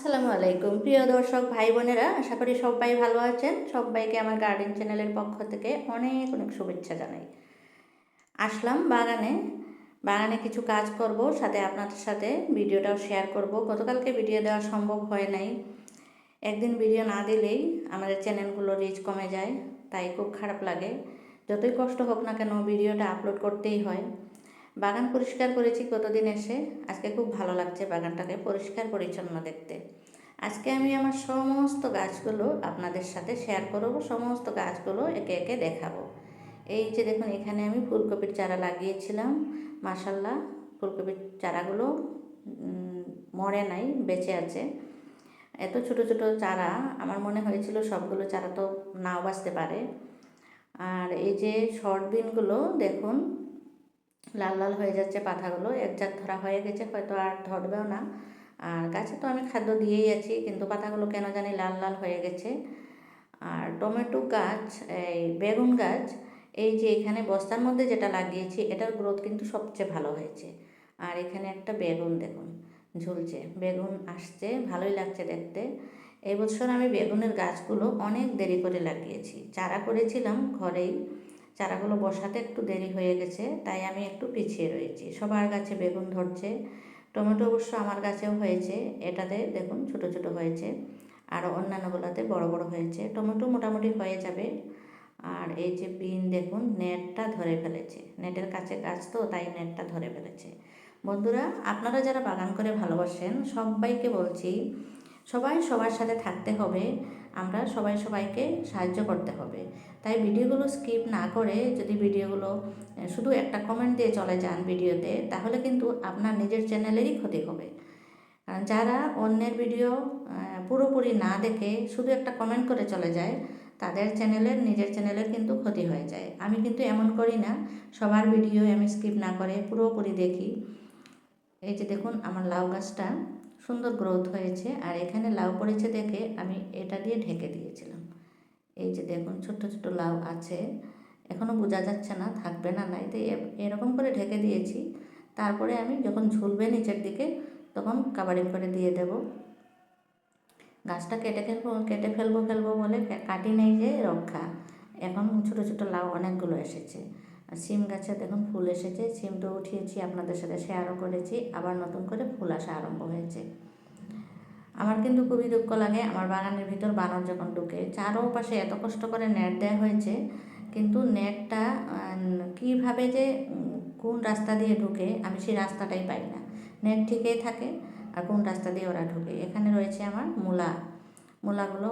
আসসালামু আলাইকুম। প্রিয় দর্শক, ভাই বোনেরা, আশা করি সবাই ভালো আছেন। সবাইকে আমার গার্ডেন চ্যানেলের পক্ষ থেকে অনেক অনেক শুভেচ্ছা জানাই। আসলাম বাগানে। বাগানে কিছু কাজ করব, সাথে আপনাদের সাথে ভিডিওটাও শেয়ার করব। গতকালকে ভিডিও দেওয়া সম্ভব হয় নাই। একদিন ভিডিও না দিলেই আমাদের চ্যানেলগুলো রিচ কমে যায়, তাই খুব খারাপ লাগে। যতই কষ্ট হোক না কেন ভিডিওটা আপলোড করতেই হয়। বাগান পরিষ্কার করেছি কতদিন এসে? আজকে খুব ভালো লাগছে বাগানটাকে পরিষ্কার পরিচ্ছন্ন দেখতে। আজকে আমি আমার সমস্ত গাছগুলো আপনাদের সাথে শেয়ার করব, সমস্ত গাছগুলো একে একে দেখাবো। এই যে দেখুন, এখানে আমি ফুলকপির চারা লাগিয়েছিলাম। মাসাল্লাহ ফুলকপির চারাগুলো মরে নাই, বেঁচে আছে। এত ছোট ছোট চারা, আমার মনে হয়েছিল সবগুলো চারা তো নাও বাঁচতে পারে। আর এই যে শর্ট বিনগুলো দেখুন লাল লাল হয়ে যাচ্ছে পাতাগুলো, এক জাত ধরা হয়ে গেছে, হয়তো আর ধরবেও না। আর গাছে তো আমি খাদ্য দিয়েই আছি, কিন্তু পাতাগুলো কেন জানি লাল লাল হয়ে গেছে। আর টমেটো গাছ, এই বেগুন গাছ, এই যে এখানে বস্তার মধ্যে যেটা লাগিয়েছি, এটার গ্রোথ কিন্তু সবচেয়ে ভালো হয়েছে। আর এখানে একটা বেগুন দেখুন, ঝুলছে, বেগুন আসছে, ভালোই লাগছে দেখতে। এবছর আমি বেগুনের গাছগুলো অনেক দেরি করে লাগিয়েছি, চারা করেছিলাম ঘরেই চারাগুলো বসাতে একটু দেরি হয়ে গেছে, তাই আমি একটু পিছিয়ে রয়েছি। সবার গাছে বেগুন ধরছে, টমেটো অবশ্য আমার গাছেও হয়েছে, এটাতে দেখুন ছোট ছোট হয়েছে, আর অন্যান্যগুলোতে বড় বড় হয়েছে। টমেটো মোটামুটি হয়ে যাবে, আর এই যে বিন দেখুন, নেটটা ধরে ফেলেছে। নেটের কাছে গাছ তো, তাই নেটটা ধরে ফেলেছে। বন্ধুরা, আপনারা যারা বাগান করে ভালোবাসেন, সবাইকে বলছি, সবাই সবার সাথে থাকতে হবে। আমরা সবাই সবাইকে সাহায্য করতে হবে। তাই ভিডিওগুলো স্কিপ না করে যদি ভিডিওগুলো শুধু একটা কমেন্ট দিয়ে চলে যান ভিডিওতে, তাহলে কিন্তু আপনার নিজের চ্যানেলেরই ক্ষতি হবে। কারণ যারা অন্যের ভিডিও পুরোপুরি না দেখে শুধু একটা কমেন্ট করে চলে যায়, তাদের চ্যানেলের নিজের চ্যানেলের কিন্তু ক্ষতি হয়ে যায়। আমি কিন্তু এমন করি না, সবার ভিডিও আমি স্কিপ না করে পুরোপুরি দেখি। এই যে দেখুন আমার লাউ গাছটা। সুন্দর গ্রোথ হয়েছে। আর এখানে লাউ পড়েছে দেখে আমি এটা দিয়ে ঢেকে দিয়েছিলাম। এই যে দেখুন, ছোট্ট ছোট লাউ আছে। এখনও বোঝা যাচ্ছে না, থাকবে না, নাই। তো এরকম করে ঢেকে দিয়েছি। তারপরে আমি যখন ঝুলবে নিচের দিকে, তখন কাবারিং করে দিয়ে দেব। গাছটা কেটে ফেলব কেটে ফেলব ফেলব বলে কাটি নেই যে রক্ষা। এখন ছোটো ছোটো লাউ অনেকগুলো এসেছে। সিম গাছে দেখুন ফুল এসেছে, সিমটা উঠিয়েছি, আপনাদের সাথে শেয়ারও করেছি, আবার নতুন করে ফুল আসা আরম্ভ হয়েছে। আমার কিন্তু খুবই দুঃখ লাগে, আমার বাগানের ভিতর বানর যখন ঢুকে, চারোপাশে এত কষ্ট করে নেট দেওয়া হয়েছে, কিন্তু নেটটা কীভাবে যে, কোন রাস্তা দিয়ে ঢুকে, আমি সেই রাস্তাটাই পাই না। নেট ঠিকই থাকে, আর কোন রাস্তা দিয়ে ওরা ঢুকে? এখানে রয়েছে আমার মূলা। মূলাগুলো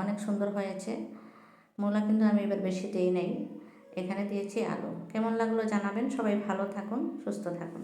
অনেক সুন্দর হয়েছে। মূলা কিন্তু আমি এবার বেশি দিই নাই। এখানে দিয়েছি আলু। কেমন লাগল জানাবেন? সবাই ভালো থাকুন সুস্থ থাকুন।